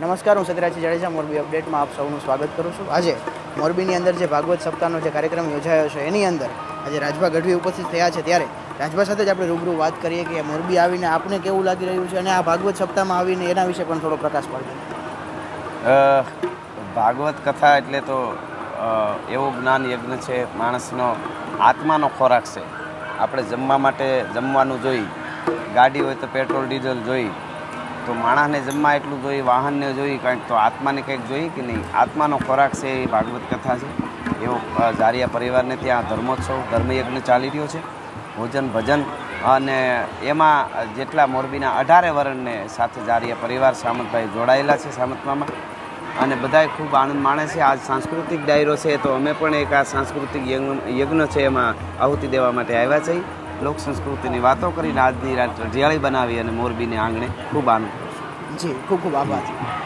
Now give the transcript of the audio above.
નમસ્કાર, હું સત્યરાજી જાડેજા, મોરબી અપડેટમાં આપ સૌનું સ્વાગત કરું છું. આજે મોરબીની અંદર જે ભાગવત સપ્તાહનો જે કાર્યક્રમ યોજાયો છે, એની અંદર આજે રાજભા ગઢવી ઉપસ્થિત થયા છે. ત્યારે રાજભા સાથે જ આપણે રૂબરૂ વાત કરીએ કે મોરબી આવીને આપને કેવું લાગી રહ્યું છે અને આ ભાગવત સપ્તાહમાં આવીને એના વિશે પણ થોડો પ્રકાશ પાડજો. ભાગવત કથા એટલે તો એવું જ્ઞાન યજ્ઞ છે, માણસનો આત્માનો ખોરાક છે. આપણે જમવા માટે જમવાનું જોઈ, ગાડી હોય તો પેટ્રોલ, ડીઝલ જોઈ તો માણસને જમવા એટલું જોઈ, વાહનને જોઈ, કંઈક તો આત્માને કંઈક જોઈ કે નહીં? આત્માનો ખોરાક છે એ ભાગવત કથા છે. એવો ઝારિયા પરિવારને ત્યાં ધર્મોત્સવ, ધર્મયજ્ઞ ચાલી રહ્યો છે. ભોજન, ભજન અને એમાં જેટલા મોરબીના અઢારે વર્ણને સાથે ઝારિયા પરિવાર સામંતભાઈ જોડાયેલા છે સામંતમામાં. અને બધાય ખૂબ આનંદ માણે છે. આજ સાંસ્કૃતિક ડાયરો છે તો અમે પણ એક આ સાંસ્કૃતિક યજ્ઞ છે એમાં આહુતિ દેવા માટે આવ્યા છીએ. લોક સંસ્કૃતિની વાતો કરીને આજની રાત રઢિયાળી બનાવી અને મોરબીને આંગણે ખૂબ આનંદ જી, ખૂબ ખૂબ આભાર.